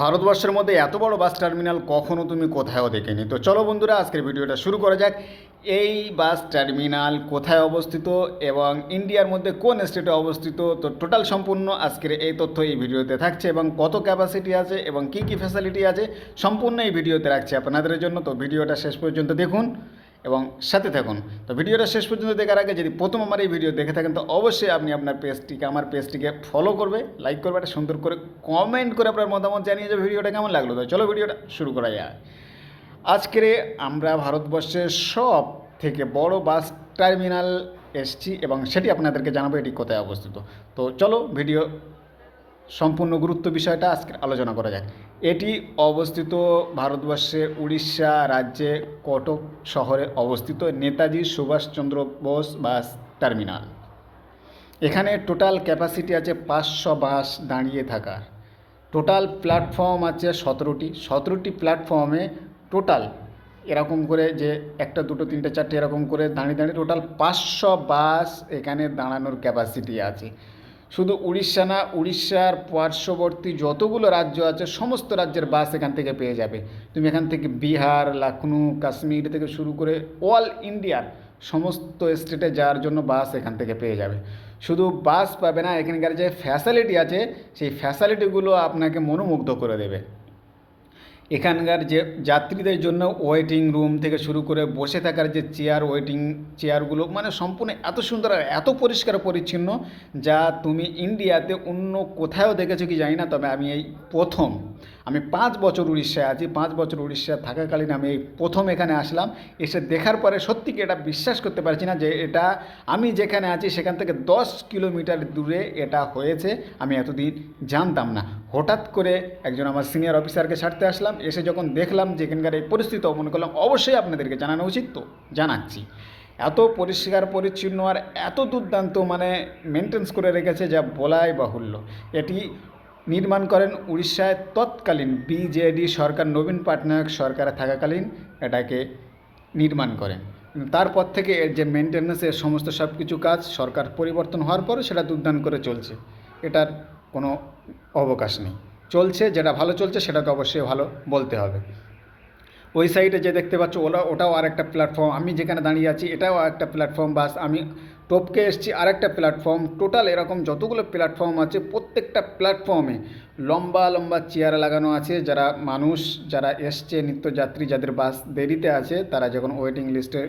ভারতবর্ষের মধ্যে এত বড় বাস টার্মিনাল কখনো তুমি কোথায়ও দেখেনি। তো চলো বন্ধুরা, আজকের ভিডিওটা শুরু করা যাক। এই বাস টার্মিনাল কোথায় অবস্থিত এবং ইন্ডিয়ার মধ্যে কোন স্টেটে অবস্থিত? তো টোটাল সম্পূর্ণ আজকের এই তথ্য এই ভিডিওতে থাকছে এবং কত ক্যাপাসিটি আছে এবং কি কি ফ্যাসিলিটি আছে সম্পূর্ণ এই ভিডিওতে রাখছে আপনাদের জন্য। তো ভিডিওটা শেষ পর্যন্ত দেখুন। এবং সাথে থাকুন। তো ভিডিওটা শেষ পর্যন্ত দেখার আগে যদি প্রথম আমার এই ভিডিও দেখে থাকেন, তো অবশ্যই আপনি আপনার পেজটিকে, আমার পেজটিকে ফলো করবে লাইক করবে, একটা সুন্দর করে কমেন্ট করে আপনার মতামত জানিয়ে যে ভিডিওটা কেমন লাগল। তো চলো ভিডিওটা শুরু করা যায় আজকের আমরা ভারতবর্ষের সব থেকে বড় বাস টার্মিনাল এসছি এবং সেটি আপনাদেরকে জানাব এটি কোথায় অবস্থিত। তো চলো ভিডিও সম্পূর্ণ গুরুত্ব বিষয়টা আজকে আলোচনা করা যাক। এটি অবস্থিত ভারতবর্ষে উড়িষ্যা রাজ্যে কটক শহরে অবস্থিত। Netaji Subhashchandra Bose bus terminal. এখানে টোটাল ক্যাপাসিটি আছে পাঁচশো বাস দাঁড়িয়ে থাকার। টোটাল প্ল্যাটফর্ম আছে সতেরোটি। সতেরোটি প্ল্যাটফর্মে টোটাল এরকম করে যে একটা, দুটো, তিনটে, চারটে এরকম করে দাঁড়িয়ে দাঁড়িয়ে টোটাল পাঁচশো বাস এখানে দাঁড়ানোর ক্যাপাসিটি আছে। শুধু উড়িষ্যা না, উড়িষ্যার পার্শ্ববর্তী যতগুলো রাজ্য আছে, সমস্ত রাজ্যের বাস এখান থেকে পেয়ে যাবে। তুমি এখান থেকে বিহার লখনউ কাশ্মীর থেকে শুরু করে অল ইন্ডিয়ার সমস্ত স্টেটে যাওয়ার জন্য বাস এখান থেকে পেয়ে যাবে। শুধু বাস পাবে না, এখানকার যে ফ্যাসিলিটি আছে, সেই ফ্যাসিলিটিগুলো আপনাকে মনোমুগ্ধ করে দেবে। এখানকার যে যাত্রীদের জন্য ওয়েটিং রুম থেকে শুরু করে বসে থাকার যে চেয়ার ওয়েটিং চেয়ারগুলো মানে সম্পূর্ণ এত সুন্দর আর এত পরিষ্কার পরিচ্ছন্ন যা তুমি ইন্ডিয়াতে অন্য কোথাও দেখেছ কি জানি না, তবে আমি এই প্রথম, আমি পাঁচ বছর উড়িষ্যায় আছি, পাঁচ বছর উড়িষ্যায় থাকাকালীন আমি এই প্রথম এখানে আসলাম। এসে দেখার পরে সত্যি কি এটা বিশ্বাস করতে পারছি না যে এটা আমি যেখানে আছি সেখান থেকে দশ কিলোমিটার দূরে এটা হয়েছে, আমি এতদিন জানতাম না। হঠাৎ করে একজন আমার সিনিয়র অফিসারকে ছাড়তে আসলাম। এসে যখন দেখলাম যে এখানকার এই পরিস্থিতি মনে করলাম অবশ্যই আপনাদেরকে জানানো উচিত তো, জানাচ্ছি। এত পরিষ্কার, পরিচ্ছন্ন আর এত দুর্দান্ত মানে মেনটেন্স করে রেখেছে যা বলাই বাহুল্য। এটি নির্মাণ করেন উড়িষ্যায় তৎকালীন বিজেডি সরকার, নবীন পাটনায়ক সরকারে থাকাকালীন এটাকে নির্মাণ করেন। তারপর থেকে এর যে মেনটেন্যান্স এর সমস্ত সব কিছু কাজ সরকার পরিবর্তন হওয়ার পরও সেটা দুর্দান্ত করে চলছে। এটার কোনো অবকাশ নেই। চলছে, যেটা ভালো চলছে, সেটাকে অবশ্যই ভালো বলতে হবে। ওই সাইডে যে দেখতে পাচ্ছ, ওলা, ওটাও আরেকটা প্ল্যাটফর্ম আমি যেখানে দাঁড়িয়ে আছি, এটাও একটা প্ল্যাটফর্ম বাস, আমি টপকে এসেছি আরেকটা প্ল্যাটফর্ম টোটাল এরকম যতগুলো প্ল্যাটফর্ম আছে, প্রত্যেকটা প্ল্যাটফর্মে লম্বা লম্বা চেয়ার লাগানো আছে। যারা মানুষ, যারা এসছে, নিত্যযাত্রী, যাদের বাস দেরিতে আছে, তারা যখন ওয়েটিং লিস্টে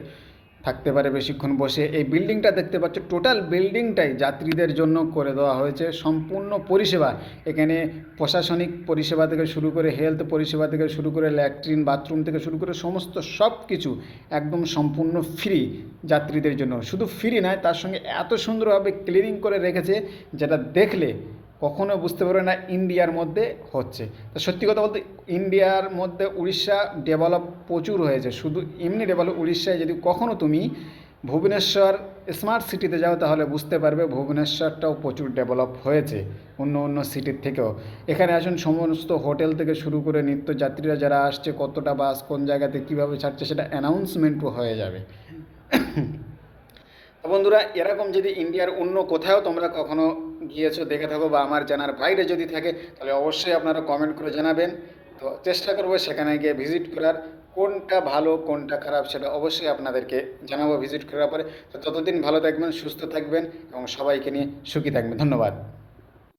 থাকতে পারে বেশিক্ষণ বসে। এই বিল্ডিংটা দেখতে পাচ্ছ, টোটাল বিল্ডিংটাই যাত্রীদের জন্য করে দেওয়া হয়েছে। সম্পূর্ণ পরিষেবা। এখানে প্রশাসনিক পরিষেবা থেকে শুরু করে হেলথ পরিষেবা থেকে শুরু করে ল্যাট্রিন, বাথরুম থেকে শুরু করে সমস্ত সব কিছু একদম সম্পূর্ণ ফ্রি যাত্রীদের জন্য। শুধু ফ্রি নয়, তার সঙ্গে এত সুন্দরভাবে ক্লিনিং করে রেখেছে, যেটা দেখলে কখনো বুঝতে পারবে না ইন্ডিয়ার মধ্যে হচ্ছে। তো সত্যি কথা বলতে ইন্ডিয়ার মধ্যে উড়িষ্যা ডেভেলপ প্রচুর হয়েছে। শুধু এমনি ডেভেলপ উড়িষ্যায় যদি কখনো তুমি ভুবনেশ্বর স্মার্ট সিটিতে যাও, তাহলে বুঝতে পারবে ভুবনেশ্বরটাও প্রচুর ডেভেলপ হয়েছে অন্য অন্য সিটির থেকেও। এখানে আসুন, সমস্ত হোটেল থেকে শুরু করে নিত্যযাত্রীরা যারা আসছে, কতটা বাস কোন জায়গাতে কীভাবে ছাড়ছে, সেটা অ্যানাউন্সমেন্টও হয়ে যাবে। বন্ধুরা, এরকম যদি ইন্ডিয়ার অন্য কোথাও তোমরা কখনো গিয়েছো, দেখে থাকো বা আমার জানার বাইরে যদি থাকে, তাহলে অবশ্যই আপনারা কমেন্ট করে জানাবেন। তো চেষ্টা করব সেখানে গিয়ে ভিজিট করার, কোনটা ভালো, কোনটা খারাপ সেটা অবশ্যই আপনাদেরকে জানাব ভিজিট করার পরে। তো ততদিন ভালো থাকবেন, সুস্থ থাকবেন এবং সবাইকে নিয়ে সুখী থাকবেন। ধন্যবাদ।